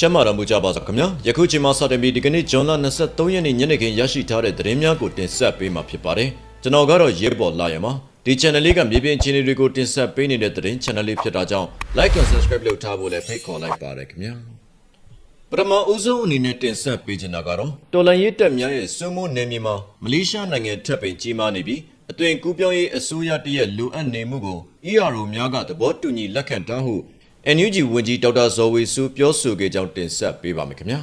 ကျမ်းမာတော်မူကြပါစို့ခင်ဗျာယခုချိန်မှာစတင်ပြီးဒီကနေ့ဇွန်လ23ရက်နေ့ညနေခင်းရရှိထားတဲ့သတင်းများကိုတင်ဆက်ပေးမှာဖြစ်ပါတယ်ကျွန်တော်ကတော့ရေပေါ်လာရမှာဒီ channel လေးကမြေပြင်အခြေအနေတွေကိုတင်ဆက်ပေးနေတဲ့သတင်း channel လေးဖြစ်တာကြောင့် like and subscribe လုပ်ထားဖို့လည်းဖိတ်ခေါ်လိုက်ပါတယ်ခင်ဗျာပထမဦးဆုံးအနေနဲ့တင်ဆက်ပေးချင်တာကတော့တော်လန်ရေးတပ်များရဲ့စွမိုးနယ်မြေမှာမလေးရှားနိုင်ငံထပ်ပင်ကြီးမားနေပြီးအသွင်ကူးပြောင်းရေးအစိုးရတရက်လိုအပ်နေမှုကို ERO များကသဘောတူညီလက်ခံထားဟု NUG ဝန်ကြီးဒေါက်တာဇော်ဝေစုပြောဆိုခဲ့ကြောင်းတင်ဆက်ပေးပါမယ်ခင်ဗျာ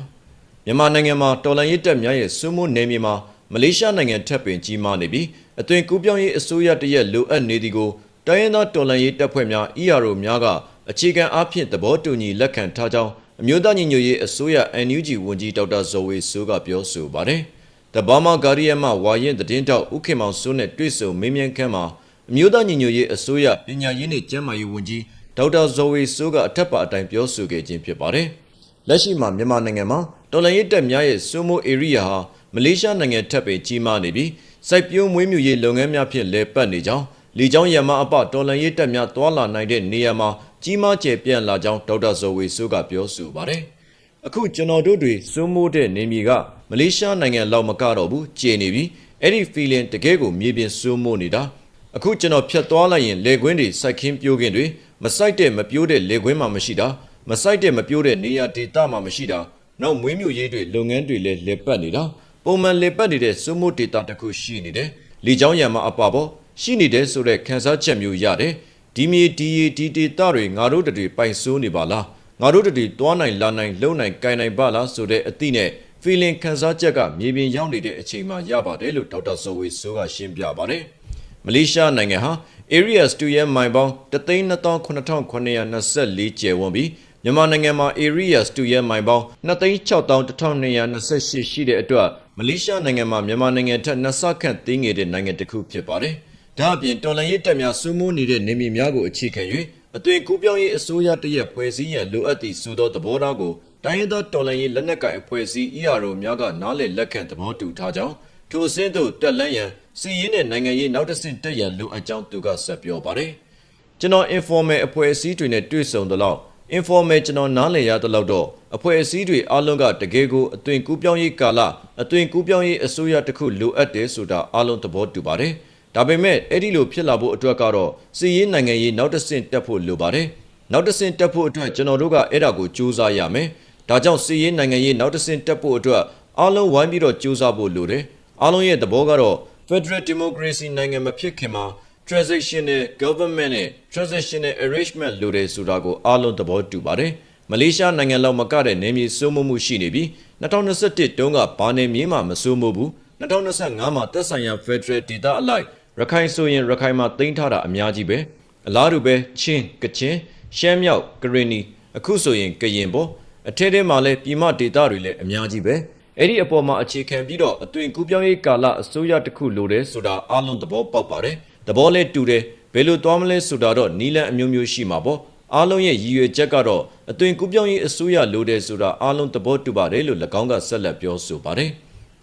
မြန်မာနိုင်ငံမှာတော်လှန်ရေးတပ်များရဲ့စွမိုးနယ်မြေမှာမလေးရှားနိုင်ငံထပ်ပင်ကြီးမားနေပြီးအသွင်ကူးပြောင်းရေးအစိုးရတရက်လိုအပ်နေသည်ကိုတိုင်းရင်းသားတော်လှန်ရေးတပ်ဖွဲ့များ ERO များကအခြေခံအားဖြင့်သဘောတူညီလက်ခံထားကြောင်းအမျိုးသားညီညွတ်ရေးအစိုးရ NUG ဝန်ကြီးဒေါက်တာဇော်ဝေစုကပြောဆိုပါတယ်။ The Burma Guardian မှဝါရင်သတင်းတောက်ဥခေမောင်စိုးနဲ့တွေ့ဆုံမေးမြန်းခန်းမှာအမျိုးသားညီညွတ်ရေးအစိုးရပညာရေးနှင့်ကျန်းမာရေးဝန်ကြီး ဒေါက်တာဇော်ဝေစိုးကအထက်ပါအတိုင်းပြောဆိုခဲ့ခြင်းဖြစ်ပါတယ်။လက်ရှိမှာမြန်မာနိုင်ငံမှာတော်လှန်ရေးတပ်များရဲ့စွမိုး area ဟာမလေးရှားနိုင်ငံထပ်ပင်ကြီးမားနေပြီးစိုက်ပျိုးမွေးမြူရေးလုပ်ငန်းများဖြင့်လဲပတ်နေကြောင်းလီကြောင်းရမအပတော်လှန်ရေးတပ်များတွာလာနိုင်တဲ့နေရာမှာကြီးမားကျယ်ပြန့်လာကြောင်းဒေါက်တာဇော်ဝေစိုးကပြောဆိုပါတယ်။အခုကျွန်တော်တို့တွေစွမိုးတဲ့နေမြေကမလေးရှားနိုင်ငံလောက်မကတော့ဘူးကျေနေပြီအဲ့ဒီ feeling တကယ်ကိုမြေပြင်စွမိုးနေတာအခုကျွန်တော်ဖြတ်သွားလိုက်ရင်လေကွင်းတွေစိုက်ခင်းပြိုးခင်းတွေ မစိုက်တဲ့မပြိုးတဲ့လေကွင်းမှမရှိတာမစိုက်တဲ့မပြိုးတဲ့နေရာဒေသမှမရှိတာနောက်မွေးမြူရေးတွေလုပ်ငန်းတွေလည်းလေပတ်နေတာပုံမှန်လေပတ်နေတဲ့စွမိုးဒေသတစ်ခုရှိနေတယ်လေချောင်းရံမှာအပါပေါ့ရှိနေတယ်ဆိုတဲ့ခန်းစားချက်မျိုးရတယ်ဒီမြေဒီရီဒီဒေသတွေငါတို့တွေပိုင်ဆိုးနေပါလားငါတို့တည်းတွားနိုင်လာနိုင်လုံနိုင်ကိုင်နိုင်ပါလားဆိုတဲ့အသည့်နဲ့ feeling ခံစားချက်ကမြေပြင်ရောက်နေတဲ့အချိန်မှာရပါတယ်လို့ဒေါက်တာဇော်ဝေဆိုးကရှင်းပြပါတယ်။ မလေးရှားနိုင်ငံဟာ areas 2ရဲ့မိုင်ပေါင်း329,924ကျယ်ဝန်းပြီးမြန်မာနိုင်ငံမှာ areas 2ရဲ့မိုင်ပေါင်း2,61228ရှိတဲ့အတွက်မလေးရှားနိုင်ငံမှာမြန်မာနိုင်ငံထက်နှစ်ဆခန့်သေးငယ်တဲ့နိုင်ငံတစ်ခုဖြစ်ပါတယ်။ဒါအပြင်တော်လန်ရေးတပ်များစိုးမိုးနေတဲ့နေမြေများကိုအခြေခံ၍အသွင်ကူးပြောင်းရေးအစိုးရတရက်ဖွဲ့စည်းရန်လိုအပ်သည့်ဆိုသောသဘောထားကိုတိုင်းရင်းသားတော်လှန်ရေးလက်နက်ကိုင်အဖွဲ့အစည်း ERO များကနားလည်လက်ခံသဘောတူထားကြောင်း ထိုအစင်းသို့တက်လန်းရန်စီးရင်နဲ့နိုင်ငံရေးနောက်တစ်ဆင့်တက်ရန်လိုအပ်ကြောင်းသူကဆက်ပြောပါတယ်။ကျွန်တော် informal အဖွဲ့အစည်းတွေနဲ့တွေ့ဆုံသလောက် informal ကျွန်တော်နားလည်ရသလောက်တော့အဖွဲ့အစည်းတွေအားလုံးကတကယ်ကိုအသွင်ကူးပြောင်းရေးကာလအသွင်ကူးပြောင်းရေးအစိုးရတစ်ခုလိုအပ်တယ်ဆိုတာအားလုံးသဘောတူပါတယ်။ဒါပေမဲ့အဲ့ဒီလိုဖြစ်လာဖို့အတွက်ကတော့စီးရင်နိုင်ငံရေးနောက်တစ်ဆင့်တက်ဖို့လိုပါတယ်။နောက်တစ်ဆင့်တက်ဖို့အတွက်ကျွန်တော်တို့ကအဲ့ဒါကိုစူးစမ်းရမယ်။ဒါကြောင့်စီးရင်နိုင်ငံရေးနောက်တစ်ဆင့်တက်ဖို့အတွက်အားလုံးဝိုင်းပြီးတော့စူးစမ်းဖို့လိုတယ်။ အားလုံးရဲ့သဘောကတော့ Federal Democracy နိုင်ငံမဖြစ်ခင်မှာ transitional government နဲ့ transitional arrangement လိုတယ်ဆိုတာကိုအားလုံးသဘောတူပါတယ်။မလေးရှားနိုင်ငံလောက်မကတဲ့နေမြေစိုးမိုးမှုရှိနေပြီး2021တုန်းကဘာနေမြေမှမစိုးမိုးဘူး2025မှာသက်ဆိုင်ရာ Federal ဒေသအလိုက်ရခိုင်ဆိုရင်ရခိုင်မှာတင်ထားတာအများကြီးပဲအလားတူပဲချင်းကချင်ရှမ်းမြောက်ကရင်နီအခုဆိုရင်ကရင်ပေါ့အထက်ထဲမှာလည်းပြည်မဒေသတွေလည်းအများကြီးပဲ အဲ့ဒီအပေါ်မှာအခြေခံပြီးတော့အသွင်ကူးပြောင်းရေးကာလအစိုးရတစ်ခုလိုတယ်ဆိုတာအားလုံးသဘောပေါက်ပါတယ်သဘောလဲတူတယ်ဘယ်လိုသွားမလဲဆိုတာတော့နီလန်အမျိုးမျိုးရှိမှာပေါ့အားလုံးရဲ့ရည်ရွယ်ချက်ကတော့အသွင်ကူးပြောင်းရေးအစိုးရလိုတယ်ဆိုတာအားလုံးသဘောတူပါတယ်လို့၎င်းကဆက်လက်ပြောဆိုပါတယ်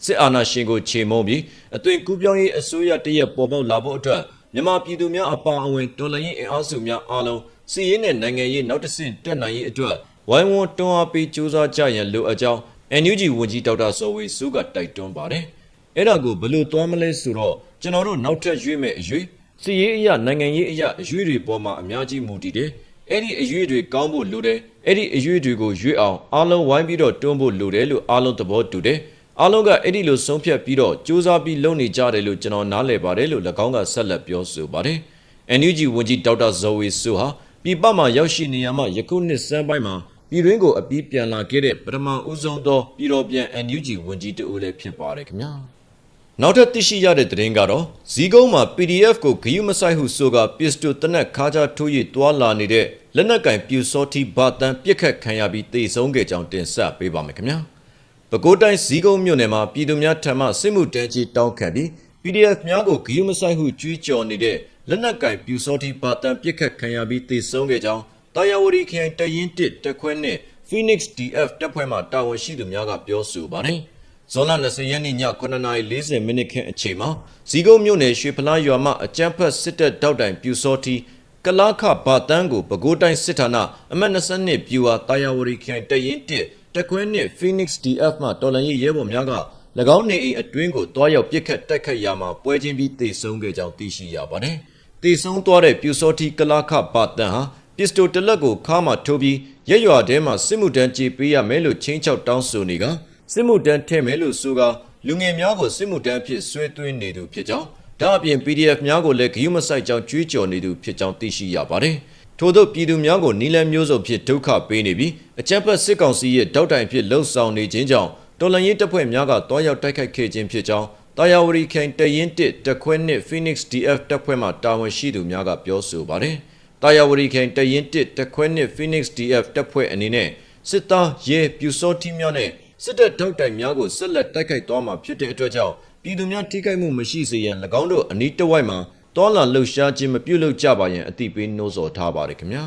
စစ်အာဏာရှင်ကိုခြေမုံပြီးအသွင်ကူးပြောင်းရေးအစိုးရတရက်ပေါ်ပေါက်လာဖို့အတွက်မြန်မာပြည်သူများအပါအဝင်တော်လှန်ရေးအင်အားစုများအားလုံးစီးရဲနဲ့နိုင်ငံရေးနောက်တစ်ဆင့်တက်နိုင်ရေးအတွက်ဝိုင်းဝန်းတွန်းအားပေးကြိုးစားကြရန်လိုအပ်ကြောင်း NUG ဝန်ကြီးဒေါက်တာစောဝေစုကတိုက်တွန်းပါတယ်။အဲ့ဒါကိုဘယ်လိုသွားမလဲဆိုတော့ကျွန်တော်တို့နောက်ထပ်ရွေးမဲ့အရွေးစီရေးအရာနိုင်ငံရေးအရာအရွေးတွေပေါ်မှာအများကြီးမူတည်တယ်။အဲ့ဒီအရွေးတွေကောင်းဖို့လိုတယ်။အဲ့ဒီအရွေးတွေကိုရွေးအောင်အားလုံးဝိုင်းပြီးတော့တွန်းဖို့လိုတယ်လို့အားလုံးသဘောတူတယ်။အားလုံးကအဲ့ဒီလိုဆုံးဖြတ်ပြီးတော့စူးစမ်းပြီးလုပ်နေကြတယ်လို့ကျွန်တော်နားလည်ပါတယ်လို့၎င်းကဆက်လက်ပြောဆိုပါတယ်။ NUG ဝန်ကြီးဒေါက်တာဇော်ဝေစုဟာပြည်ပမှာရောက်ရှိနေရမှယခုနှစ်စမ်းပိုင်းမှာ ပြည်တွင်းကိုအပြီးပြန်လာခဲ့တဲ့ပထမဦးဆုံးသောပြည်တော်ပြန် NUG ဝန်ကြီးတဦးလည်းဖြစ်ပါတယ်ခင်ဗျာနောက်ထပ်သိရှိရတဲ့သတင်းကတော့ဇီကုန်းမှာ PDF ကိုဂယုမဆိုင်ဟုဆိုကပစ္စတိုတနက်ခါးချထိုးရတွာလာနေတဲ့လက်နက်ကင်ပြူစောတိဘာတန်ပြစ်ခတ်ခံရပြီးတေဆုံးခဲ့ကြောင်းတင်ဆက်ပေးပါမယ်ခင်ဗျာပဲခူးတိုင်းဇီကုန်းမြို့နယ်မှာပြည်သူများထံမှစစ်မှုတဲကြီးတောင်းခံပြီး PDF များကိုဂယုမဆိုင်ဟုကြွေးကြော်နေတဲ့လက်နက်ကင်ပြူစောတိဘာတန်ပြစ်ခတ်ခံရပြီးတေဆုံးခဲ့ကြောင်း တာယာဝတီခရိုင်တရင်တစ်တက်ခွဲနဲ့ Phoenix DF တပ်ဖွဲ့မှတာဝန်ရှိသူများကပြောဆိုပါတယ်။ဇွန်လ20ရက်နေ့ည9:40မိနစ်ခန့်အချိန်မှာဇီကုန်းမြို့နယ်ရွှေဖလားရွာမှအကြမ်းဖက်စစ်တပ်တောက်တိုင်ပြူစောတီကလာခဘာတန်းကိုပဲခူးတိုင်းစစ်ဌာနအမှတ်22ပြူဟာတာယာဝတီခရိုင်တရင်တစ်တက်ခွဲနှင့် Phoenix DF မှတော်လန်ရေးရဲဘော်များက၎င်းနေအိမ်အတွင်းကိုတွားရောက်ပစ်ခတ်တိုက်ခတ်ရာမှာပွဲချင်းပြီးတေဆုံးခဲ့ကြောင်းသိရှိရပါတယ်။တေဆုံးသွားတဲ့ပြူစောတိကလာခပါတန်ဟာ ပစ္စတိုတလက်ကိုခါမှထိုးပြီးရက်ရွာထဲမှာစစ်မှုတန်းကြေပေးရမယ်လို့ချင်းချောက်တောင်းဆိုနေကစစ်မှုတန်းထဲ့မယ်လို့ဆိုကလူငယ်များကိုစစ်မှုတန်းဖြစ်ဆွဲသွင်းနေသူဖြစ်ကြောင်းဒါအပြင် PDF များကိုလည်းဂရုမစိုက်ကြောင်းကြွေးကြော်နေသူဖြစ်ကြောင်းသိရှိရပါတယ်။ထို့သောပြည်သူများကိုနီလန်မျိုးစုံဖြစ်ဒုက္ခပေးနေပြီးအကြမ်းဖက်စစ်ကောင်စီရဲ့တောက်တိုင်ဖြစ်လှုပ်ဆောင်နေခြင်းကြောင့်တော်လှန်ရေးတပ်ဖွဲ့များကတွားရောက်တိုက်ခိုက်ခဲ့ခြင်းဖြစ်ကြောင်းတာယာဝရီခိုင်တရင်တစ်တက်ခွဲနှစ် Phoenix DF တပ်ဖွဲ့မှတာဝန်ရှိသူများကပြောဆိုပါတယ်။ တာယာဝရီခိုင်တရင်တစ်တက်ခွဲနှစ် Phoenix DF တပ်ဖွဲ့အနေနဲ့စစ်သားရဲပြူစောတိများနဲ့စစ်တပ်တောက်တိုင်များကိုဆက်လက်တိုက်ခိုက်သွားမှာဖြစ်တဲ့အတွက်ကြောင့်ပြည်သူများထိခိုက်မှုမရှိစေရန်၎င်းတို့အနီးတစ်ဝိုက်မှာတော်လာလှုပ်ရှားခြင်းမပြုလုပ်ကြပါရန်အသိပေးနှိုးဆော်ထားပါတယ်ခင်ဗျာ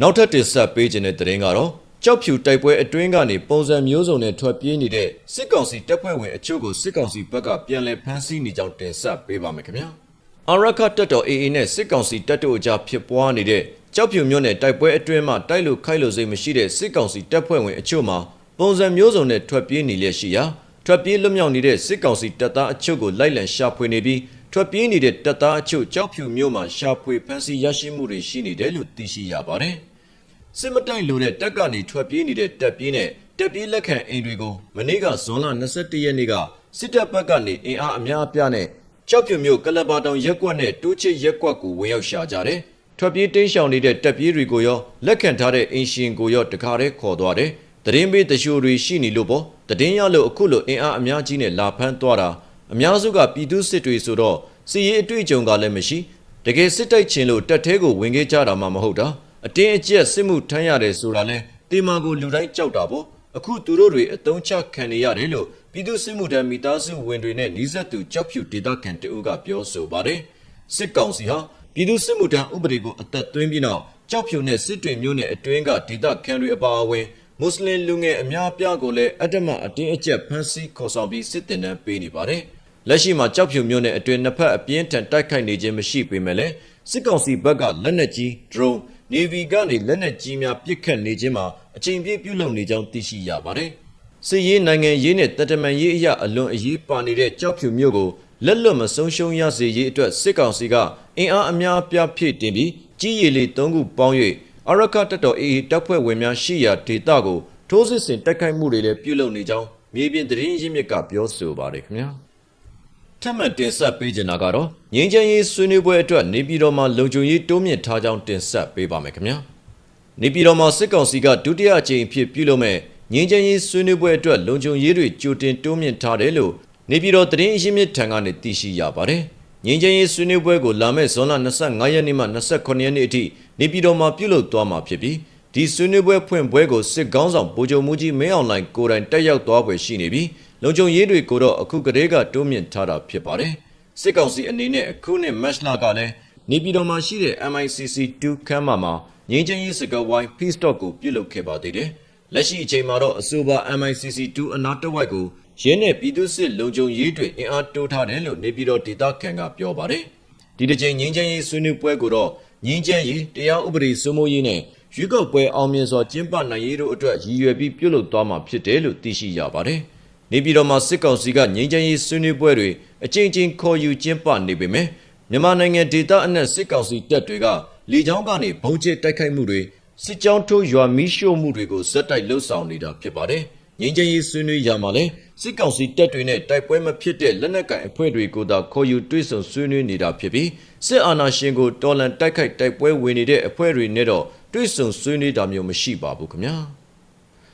နောက်ထပ်တင်ဆက်ပေးခြင်းတဲ့သတင်းကတော့ကြောက်ဖြူတိုက်ပွဲအတွင်းကနေပုံစံမျိုးစုံနဲ့ထွက်ပြေးနေတဲ့စစ်ကောင်စီတပ်ဖွဲ့ဝင်အချို့ကိုစစ်ကောင်စီဘက်ကပြန်လည်ဖမ်းဆီးနေကြောင်းတင်ဆက်ပေးပါမယ်ခင်ဗျာ အရခတ်တပ်တော် AA နဲ့စစ်ကောင်စီတပ်တို့အကြားဖြစ်ပွားနေတဲ့ကြောက်ဖြူမျိုးနဲ့တိုက်ပွဲအတွင်းမှာတိုက်လို့ခိုက်လို့စိတ်မရှိတဲ့စစ်ကောင်စီတပ်ဖွဲ့ဝင်အချို့မှာပုံစံမျိုးစုံနဲ့ထွက်ပြေးနေလျက်ရှိရာထွက်ပြေးလွတ်မြောက်နေတဲ့စစ်ကောင်စီတပ်သားအချို့ကိုလိုက်လံရှာဖွေနေပြီးထွက်ပြေးနေတဲ့တပ်သားအချို့ကြောက်ဖြူမျိုးမှာရှာဖွေဖမ်းဆီးရရှိမှုတွေရှိနေတယ်လို့သိရှိရပါတယ်။စစ်မတိုင်လိုတဲ့တပ်ကနေထွက်ပြေးနေတဲ့တပ်ပြေးနဲ့တပ်ပြေးလက်ခံအိမ်တွေကိုမနေ့ကဇွန်လ22ရက်နေ့ကစစ်တပ်ဘက်ကနေအင်အားအများအပြားနဲ့ ကြောက်ဖြူမျိုးကလပါတောင်ရက်ကွက်နဲ့တိုးချစ်ရက်ကွက်ကိုဝင်ရောက်ရှာကြတယ်။ထွက်ပြေးတိမ်းရှောင်နေတဲ့တပ်ပြေးတွေကိုရောလက်ခံထားတဲ့အင်ရှင်ကိုရောတခါတည်းခေါ်သွားတယ်။တရင်ပေးတရှိုတွေရှိနေလို့ပေါ့တည်င်းရလို့အခုလိုအင်အားအများကြီးနဲ့လာဖမ်းသွားတာအများစုကပြည်သူစစ်တွေဆိုတော့စီရေးအတွေ့အကြုံကလည်းမရှိတကယ်စစ်တိုက်ခြင်းလို့တက်သေးကိုဝင်ခဲ့ကြတာမှမဟုတ်တာအတင်းအကျပ်စစ်မှုထမ်းရတယ်ဆိုတာလဲတေမာကိုလူတိုင်းကြောက်တာပေါ့အခုသူတို့တွေအတုံးချခံနေရတယ်လို့ ပြည်သူစစ်မှုထမ်းမိသားစုဝင်တွေနဲ့နှီးဆက်သူကြောက်ဖြူဒေသခံတအုပ်ကပြောဆိုပါတယ်စစ်ကောင်စီဟာပြည်သူစစ်မှုထမ်းဥပဒေကိုအသက်သွင်းပြီးနောက်ကြောက်ဖြူနဲ့စစ်တွေမျိုးနဲ့အတွင်းကဒေသခံတွေအပါအဝင်မွတ်စလင်လူငယ်အများအပြားကိုလည်းအတ္တမအတင်းအကျပ်ဖမ်းဆီးခေါ်ဆောင်ပြီးစစ်တင်နှံပေးနေပါတယ်။လက်ရှိမှာကြောက်ဖြူမျိုးနဲ့အတွင်နှစ်ဖက်အပြင်းထန်တိုက်ခိုက်နေခြင်းမရှိပေမဲ့လည်းစစ်ကောင်စီဘက်ကလက်နက်ကြီး drone navy ကနေလက်နက်ကြီးများပစ်ခတ်နေခြင်းမှာအချိန်ပြည့်ပြုလုပ်နေကြောင်းသိရှိရပါတယ်။ စစ်ရေးနိုင်ငံရေးနဲ့တပ်တမန်ရေးအရာအလွန်အရေးပါနေတဲ့ကြောက်ဖြူမျိုးကိုလက်လွတ်မဆုံးရှုံးရစေရေးအတွက်စစ်ကောင်စီကအင်အားအများအပြားဖြည့်တင်ပြီးကြီးရည်လေး၃ခုပေါင်း၍အရကတပ်တော် AA တပ်ဖွဲ့ဝင်များရှိရာဒေသကိုထိုးစစ်ဆင်တိုက်ခိုက်မှုတွေလည်းပြုလုပ်နေကြောင်းမြေပြင်သတင်းရင်းမြစ်ကပြောဆိုပါတယ်ခင်ဗျာထပ်မံတင်ဆက်ပေးချင်တာကတော့ငင်းချမ်းရေးဆွေးနွေးပွဲအတွက်နေပြည်တော်မှာလုံခြုံရေးတိုးမြင့်ထားကြောင်းတင်ဆက်ပေးပါမယ်ခင်ဗျာနေပြည်တော်မှာစစ်ကောင်စီကဒုတိယအကြိမ်ဖြစ်ပြုလုပ်မဲ့ ငင်းချမ်းရေးဆွေးနွေးပွဲအတွက်လုံခြုံရေးတွေကြိုတင်တိုးမြင့်ထားတယ်လို့နေပြည်တော်သတင်းရင်းမြစ်ထံကနေသိရှိရပါတယ်ငင်းချမ်းရေးဆွေးနွေးပွဲကိုလာမယ့်ဇွန်လ25ရက်နေ့မှ29ရက်နေ့အထိနေပြည်တော်မှာပြုလုပ်သွားမှာဖြစ်ပြီးဒီဆွေးနွေးပွဲဖွင့်ပွဲကိုစစ်ကောင်းဆောင်ဗိုလ်ချုပ်မှုကြီးမင်းအောင်လှိုင်ကိုယ်တိုင်တက်ရောက်သွားပွဲရှိနေပြီးလုံခြုံရေးတွေကိုတော့အခုကတည်းကတိုးမြင့်ထားတာဖြစ်ပါတယ်စစ်ကောင်စီအနေနဲ့အခုနှစ်မတ်လကလည်းနေပြည်တော်မှာရှိတဲ့ MICC 2ခန်းမှာမှာငင်းချင်းရေးစကားဝိုင်း Peace Talk ကိုပြုလုပ်ခဲ့ပါသေးတယ် လက်ရှိအချိန်မှာတော့အဆိုပါ MICC 2 အနာတဝိုက်ကိုရင်းနဲ့ပြည်သူစစ်လုံခြုံရေးတွေအင်အားတိုးထားတယ်လို့နေပြည်တော်ဒေသခံကပြောပါတယ်ဒီတစ်ချိန်ငင်းချင်းရေးဆွေးနွေးပွဲကိုတော့ငင်းချင်းရေးတရားဥပဒေစိုးမိုးရေးနဲ့ရွေးကောက်ပွဲအောင်မြင်စွာကျင်းပနိုင်ရေးတို့အတွက်ရည်ရွယ်ပြီးပြုလုပ်သွားမှာဖြစ်တယ်လို့သိရှိရပါတယ်။နေပြည်တော်မှာစစ်ကောင်စီကငြိမ်းချမ်းရေးဆွေးနွေးပွဲတွေအကြိမ်ကြိမ်ခေါ်ယူကျင်းပနေပေမဲ့မြန်မာနိုင်ငံဒေသအနှံ့စစ်ကောင်စီတပ်တွေကလေကြောင်းကနေဘုံကျဲတိုက်ခိုက်မှုတွေ စစ်ကြောင်းထိုးရွာမီးရှို့မှုတွေကိုဇက်တိုက်လှုပ်ဆောင်နေတာဖြစ်ပါတယ်။ငြိမ်းချမ်းရေးဆွေးနွေးရမှာလဲစစ်ကောင်စီတပ်တွေနဲ့တိုက်ပွဲမဖြစ်တဲ့လက်နက်ကင်အဖွဲ့တွေကိုသာခေါ်ယူတွဲဆုံဆွေးနွေးနေတာဖြစ်ပြီးစစ်အာဏာရှင်ကိုတော်လှန်တိုက်ခိုက်တိုက်ပွဲဝင်နေတဲ့အဖွဲ့တွေနဲ့တော့တွေ့ဆုံဆွေးနွေးတာမျိုးမရှိပါဘူးခင်ဗျာ